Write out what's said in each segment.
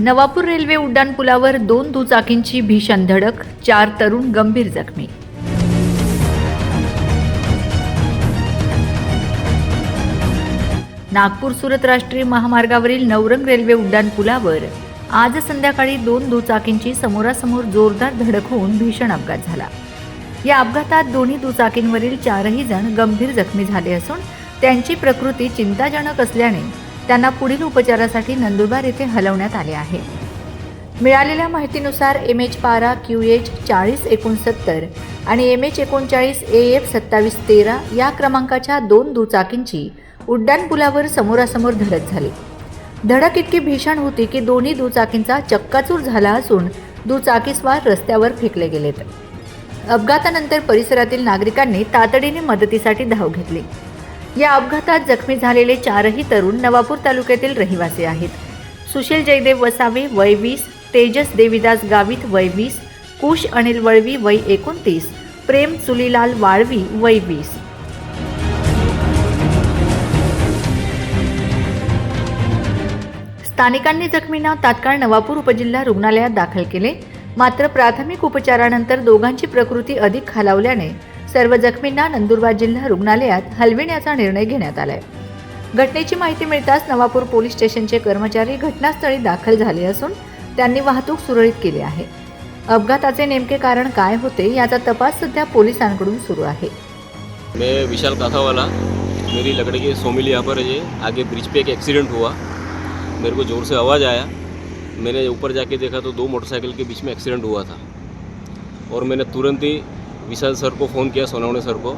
Navapur railway उड्डाणपुलावर दोन दुचाकींची भीषण धडक चार तरुण गंभीर जखमी. नागपूर सुरत राष्ट्रीय महामार्गावरील नवरंग रेल्वे उड्डाणपुलावर आज संध्याकाळी दोन दुचाकींची समोरासमोर जोरदार धडक होऊन भीषण अपघात झाला. या अपघातात दोन्ही दुचाकींवरील चारही जण गंभीर जखमी झाले असून त्यांची प्रकृती चिंताजनक असल्याने त्यांना पुढील उपचारासाठी नंदुरबार येथे हलवण्यात आले आहे. मिळालेल्या माहितीनुसार एम एच पारा क्यू एच चाळीस एकोणसत्तर आणि एम एच एकोणचाळीस ए एफ सत्तावीस तेरा या क्रमांकाच्या दोन दुचाकींची उड्डाणपुलावर समोरासमोर धडक झाली. धडक इतकी भीषण होती की दोन्ही दुचाकींचा चक्काचूर झाला असून दुचाकीस्वार रस्त्यावर फेकले गेलेत. अपघातानंतर परिसरातील नागरिकांनी तातडीने मदतीसाठी धाव घेतली. या अपघातात जखमी झालेले चारही तरुण नवापूर तालुक्यातील रहिवासी आहेत. सुशील जयदेव वसावे वय वीस तेजस देवीदास गावित वय वीस कुश अनिल वळवी वय एकोणतीस प्रेम चुलीलाल वाळवी वय वीस. स्थानिकांनी जखमींना तात्काळ नवापूर उपजिल्हा रुग्णालयात दाखल केले. मात्र प्राथमिक उपचारानंतर दोघांची प्रकृती अधिक खालावल्याने सर्व जखमींना नंदुरबार जिल्हा रुग्णालयात हलविण्याचा निर्णय घेण्यात आलाय. घटनेची माहिती मिळताच नवापूर पोलीस स्टेशनचे कर्मचारी घटनास्थळी दाखल झाले असून त्यांनी वाहतूक सुरळीत केली आहे. अपघाताचे नेमके कारण काय होते याचा तपास सध्या पोलिसांकडून सुरू आहे. मैं विशाल काथावाला मेरी लकड़ी के सोमिल यहाँ पर ये आगे ब्रिज पे एक एक्सीडेंट हुआ। मेरे को ज़ोर से आवाज़ आया। मैंने ऊपर जाके देखा तो दो मोटरसाइकिल के बीच में एक्सीडेंट हुआ था। और मैंने तुरंत ही विशाल सर को फ़ोन किया, सोनावणे सर को।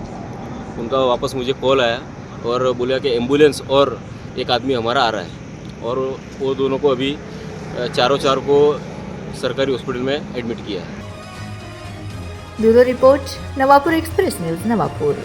उनका वापस मुझे कॉल आया और बोला कि एंबुलेंस और एक आदमी हमारा आ रहा है। और वो दोनों को अभी चारों चार को सरकारी हॉस्पिटल में एडमिट किया है। Bureau report, Navapur express news, Navapur.